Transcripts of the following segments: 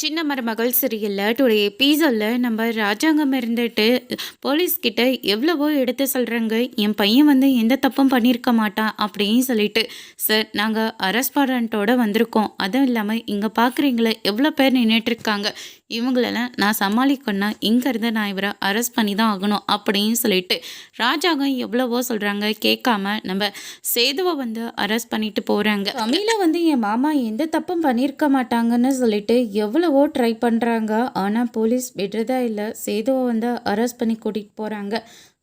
சின்ன மருமகள் சரியில்லை டுடைய பீஸாவில் நம்ம ராஜாங்கம் இருந்துட்டு போலீஸ்கிட்ட எவ்வளவோ எடுத்து சொல்கிறாங்க என் பையன் வந்து எந்த தப்பும் பண்ணியிருக்க மாட்டான் அப்படின்னு சொல்லிட்டு. சார் நாங்கள் அரெஸ்ட் வந்திருக்கோம். அதுவும் இல்லாமல் இங்கே பார்க்குறீங்களே எவ்வளோ பேர் நின்றுட்டுருக்காங்க இவங்களெல்லாம் நான் சமாளிக்கணும்னா இங்கேருந்து நான் இவரை அரெஸ்ட் பண்ணி தான் ஆகணும் அப்படின்னு சொல்லிட்டு ராஜாங்கம் எவ்வளவோ சொல்கிறாங்க கேட்காம நம்ம சேதுவை வந்து அரெஸ்ட் பண்ணிட்டு போகிறாங்க தமிழில் வந்து என் மாமா எந்த தப்பும் பண்ணியிருக்க மாட்டாங்கன்னு சொல்லிட்டு எவ்வளோ எவ்வளவோ ட்ரை பண்ணுறாங்க ஆனால் போலீஸ் விடுறதா இல்லை. சேதுவை வந்து அரெஸ்ட் பண்ணி கூட்டிகிட்டு போகிறாங்க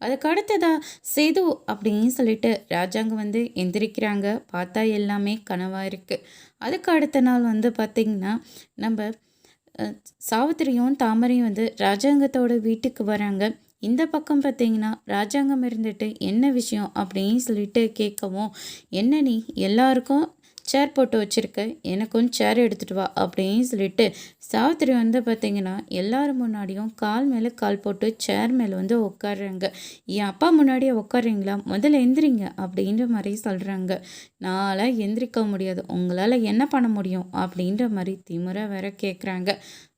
அதுக்கு அடுத்ததா சேது அப்படின்னு சொல்லிட்டு ராஜாங்க வந்து எந்திரிக்கிறாங்க. பார்த்தா எல்லாமே கனவாக இருக்குது அதுக்கு அடுத்த நாள் வந்து பார்த்திங்கன்னா நம்ம சாவித்திரியும் தாமரையும் வந்து ராஜாங்கத்தோட வீட்டுக்கு வராங்க. இந்த பக்கம் பார்த்தீங்கன்னா ராஜாங்கம் இருந்துட்டு என்ன விஷயம் அப்படின்னு சொல்லிட்டு கேட்கவும் என்ன நீ? எல்லாருக்கும் சேர் போட்டு வச்சுருக்கு. எனக்கும் சேர் எடுத்துகிட்டு வா அப்படின்னு சொல்லிட்டு சாவித்திரி வந்து பார்த்தீங்கன்னா எல்லோரும் முன்னாடியும் கால் மேலே கால் போட்டு சேர் மேலே வந்து உட்காடுறாங்க என் அப்பா முன்னாடியே உட்காடுறீங்களா முதல்ல எந்திரிங்க அப்படின்ற மாதிரி சொல்கிறாங்க நான்லாம் எந்திரிக்க முடியாது. உங்களால் என்ன பண்ண முடியும்? அப்படின்ற மாதிரி திமுறை வேற கேட்குறாங்க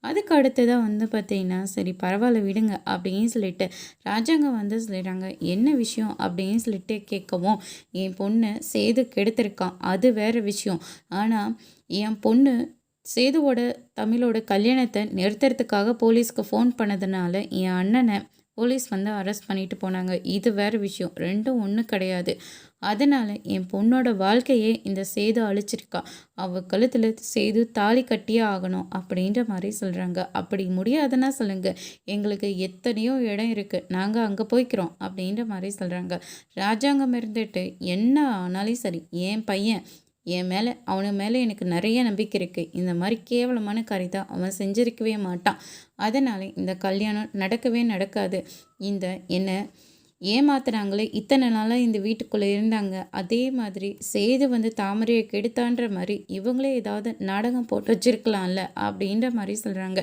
அதுக்கு அடுத்ததாக வந்து பார்த்தீங்கன்னா சரி பரவாயில்ல விடுங்க அப்படின்னு சொல்லிட்டு ராஜாங்க வந்து சொல்லிடுறாங்க என்ன விஷயம்? அப்படின்னு சொல்லிட்டு கேட்கவும் என் பொண்ணு சேது கெடுத்திருக்கான் அது வேறு விஷயம். ஆனால் என் பொண்ணு சேதுவோட தமிழோட கல்யாணத்தை நிறுத்துறதுக்காக போலீஸ்க்கு ஃபோன் பண்ணதுனால என் அண்ணனை போலீஸ் வந்து அரெஸ்ட் பண்ணிட்டு போனாங்க. இது வேறு விஷயம். ரெண்டும் ஒன்றும் கிடையாது. அதனால் என் பொண்ணோட வாழ்க்கையே இந்த சேது அழிச்சிருக்கா. அவள் கழுத்தில் சேது தாலி கட்டியே ஆகணும் அப்படின்ற மாதிரி சொல்கிறாங்க அப்படி முடியாதுன்னா சொல்லுங்கள் எங்களுக்கு எத்தனையோ இடம் இருக்குது நாங்கள் அங்கே போய்க்கிறோம் அப்படின்ற மாதிரி சொல்கிறாங்க ராஜாங்கம் இருந்துட்டு என்ன ஆனாலும் சரி என் பையன் என் மேலே அவனு மேலே எனக்கு நிறைய நம்பிக்கை இருக்குது இந்த மாதிரி கேவலமான காரியத்தை அவன் செஞ்சிருக்கவே மாட்டான். அதனால் இந்த கல்யாணம் நடக்கவே நடக்காது. இந்த என்னை ஏமாத்துறாங்களே இத்தனை நாளாக இந்த வீட்டுக்குள்ளே இருந்தாங்க. அதே மாதிரி சேது வந்து தாமரையை கெடுத்தான்ற மாதிரி இவங்களே ஏதாவது நாடகம் போட்டு வச்சிருக்கலாம்ல அப்படின்ற மாதிரி சொல்கிறாங்க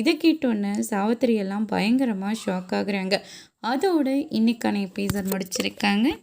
இதை கேட்டோன்னே சாவித்திரியெல்லாம் பயங்கரமாக ஷாக் ஆகுறாங்க. அதோடு இன்னைக்கான எபிசோட் முடிச்சிருக்காங்க.